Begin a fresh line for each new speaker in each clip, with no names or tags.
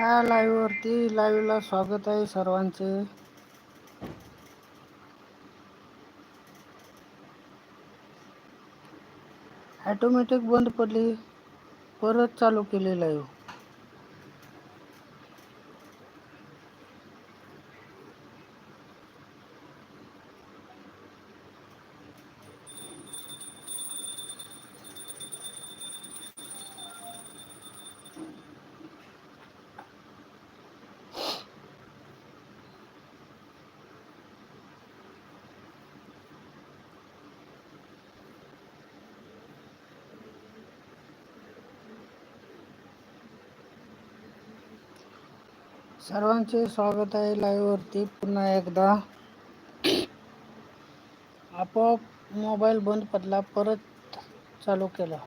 या लाईव्ह वरती लाईव्ह ला स्वागत आहे सर्वांचे. ॲटोमॅटिक बंद पडली परत चालू केली लाईव्ह सर्वांचे स्वागत आहे लाईव्ह वरती. पुन्हा एकदा. आपोआप मोबाईल बंद पडला परत चालू केला.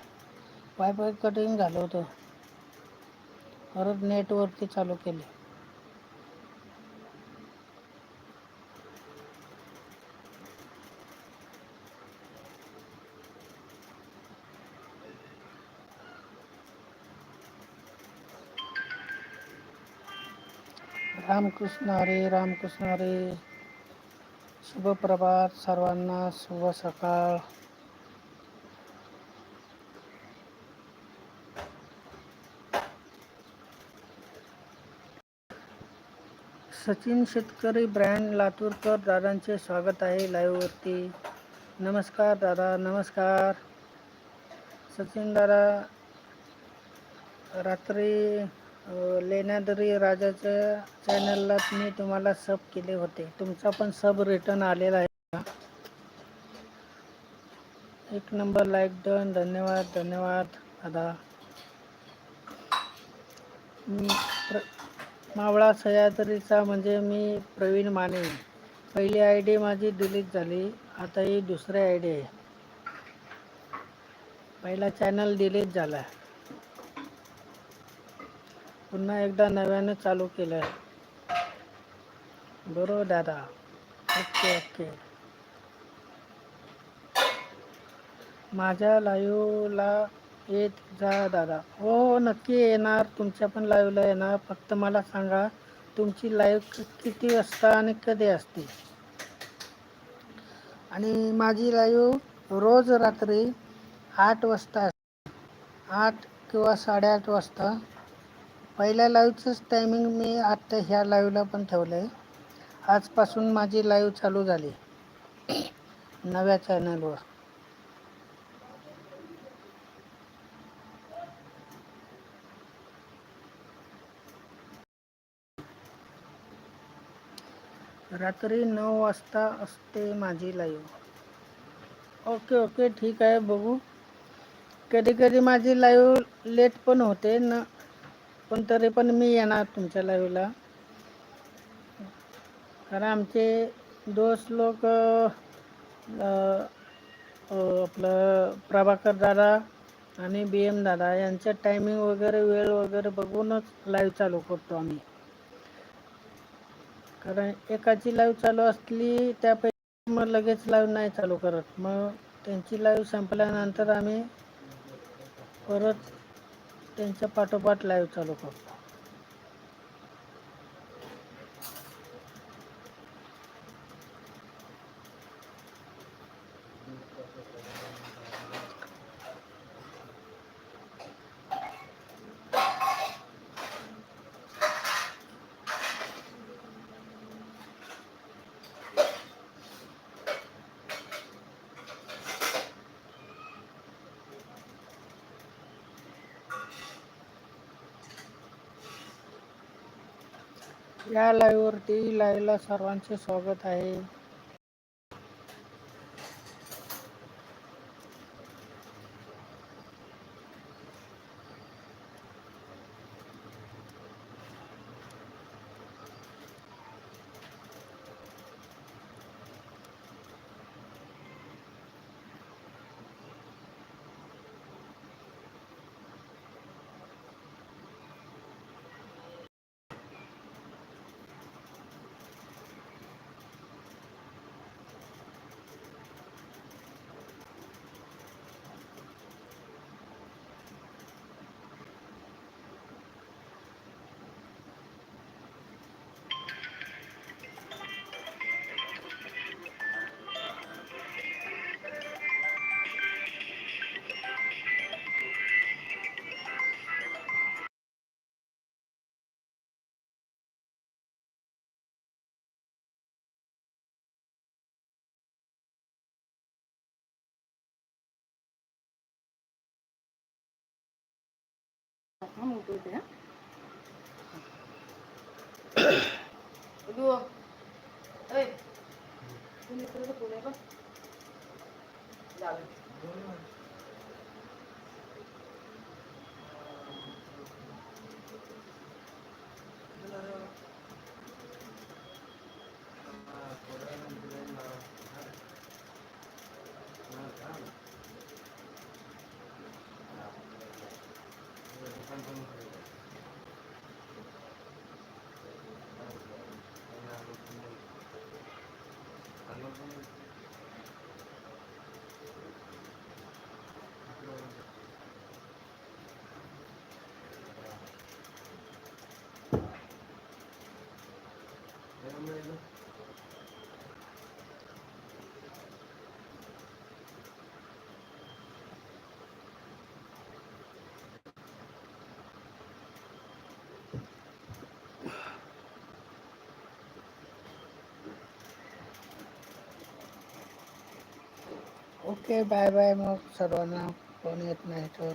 वायफाय कटिंग झालं होतं. परत नेटवरती चालू केले. रामकृष्ण हरे रामकृष्ण हरे. शुभप्रभात सर्वांना शुभ सकाळ. सचिन शेतकरी ब्रँड लातूरकर दादांचे स्वागत आहे लाईव्हवरती. नमस्कार दादा नमस्कार. सचिन दादा रात्री लेण्याद्री राजाच्या चॅनलला मी तुम्हाला सब केले होते. तुमचा पण सब रिटर्न आलेला आहे का? एक नंबर लाईक डन धन्यवाद धन्यवाद. दादा. मी प्र मावळा सह्याद्रीचा म्हणजे मी प्रवीण माने. पहिली आय डी माझी डिलीट झाली. आता ही दुसरी आय डी आहे. पहिला चॅनल डिलीट झाला. पुन्हा एकदा नव्यानं चालू केलं बरोबर दादा? Okay okay. माझ्या लाईव्हला येत जा दादा. हो, हो नक्की येणार. तुमच्या पण लाईव्हला येणार. फक्त मला सांगा तुमची लाईव्ह किती वाजता आणि कधी असते? आणि माझी लाईव्ह रोज रात्री आठ वाजता आठ किंवा साडेआठ वाजता. पहिल्या लाईव्हचंच टायमिंग मी आत्ता ह्या लाईव्हला पण ठेवलं आहे आजपासून माझी लाईव्ह चालू झाली. नव्या चॅनलवर. रात्री नऊ वाजता असते माझी लाईव्ह. ओके ओके ठीक आहे बघू. कधी कधी माझी लाईव्ह लेट पण होते. न पण तरी पण मी येणार तुमच्या लाईव्हला कारण आमचे दोस्त लोक आपलं प्रभाकर दादा आणि बी एम दादा यांचं टायमिंग वगैरे वेळ वगैरे बघूनच लाईव्ह चालू करतो आम्ही. कारण एकाची लाईव्ह चालू असली त्यापैकी मग लगेच लाईव्ह नाही चालू करत. मग त्यांची लाईव्ह संपल्यानंतर आम्ही परत त्यांच्या पाठोपाठ लाईव्ह चालू करतो या लाईव्हवरती लाईव्हला सर्वांचे स्वागत आहे.
हा मोठं होते
ओके बाय बाय मग सर्वांना कोण येत नाही तर.